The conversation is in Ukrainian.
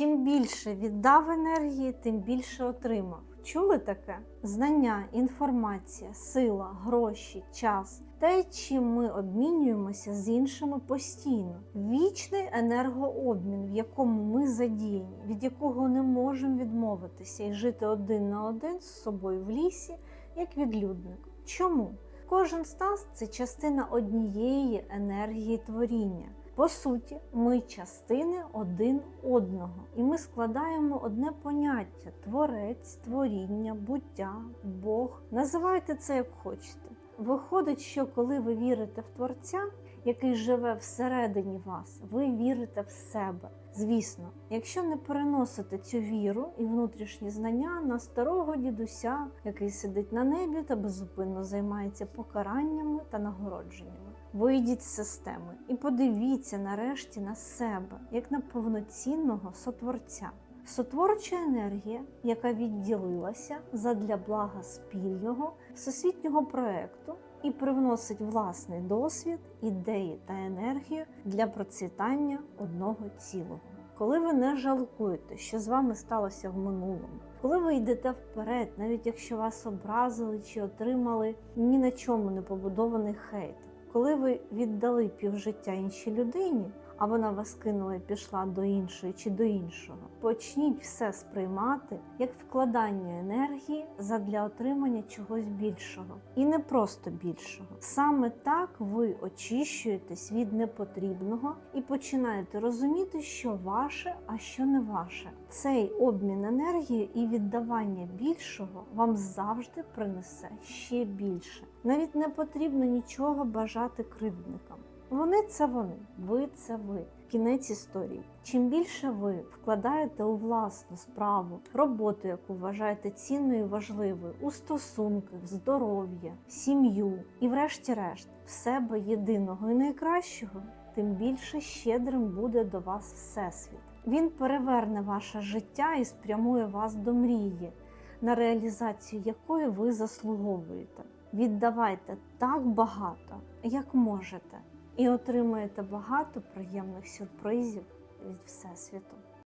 Чим більше віддав енергії, тим більше отримав. Чули таке? Знання, інформація, сила, гроші, час те, чим ми обмінюємося з іншими постійно. Вічний енергообмін, в якому ми задіяні, від якого не можемо відмовитися і жити один на один з собою в лісі, як відлюдник. Чому? Кожен стас це частина однієї енергії творіння. По суті, ми частини один одного, і ми складаємо одне поняття: творець, творіння, буття, Бог. Називайте це як хочете. Виходить, що коли ви вірите в Творця, який живе всередині вас, ви вірите в себе. Звісно, якщо не переносите цю віру і внутрішні знання на старого дідуся, який сидить на небі та безупинно займається покараннями та нагородженнями. Вийдіть з системи і подивіться нарешті на себе як на повноцінного сотворця. Сотворча енергія, яка відділилася задля блага спільного всесвітнього проекту і привносить власний досвід, ідеї та енергію для процвітання одного цілого. Коли ви не жалкуєте, що з вами сталося в минулому, коли ви йдете вперед, навіть якщо вас образили чи отримали ні на чому не побудований хейт, коли ви віддали півжиття іншій людині, а вона вас кинула і пішла до іншої чи до іншого, почніть все сприймати як вкладання енергії задля отримання чогось більшого, і не просто більшого. Саме так ви очищуєтесь від непотрібного і починаєте розуміти, що ваше, а що не ваше. Цей обмін енергії і віддавання більшого вам завжди принесе ще більше. Навіть не потрібно нічого бажати кривдникам. Вони це вони, ви це ви. Кінець історії. Чим більше ви вкладаєте у власну справу, роботу, яку вважаєте цінною і важливою, у стосунки, в здоров'я, сім'ю і, врешті-решт, в себе єдиного і найкращого, тим більше щедрим буде до вас Всесвіт. Він переверне ваше життя і спрямує вас до мрії, на реалізацію якої ви заслуговуєте. Віддавайте так багато, як можете і отримаєте багато приємних сюрпризів від Всесвіту.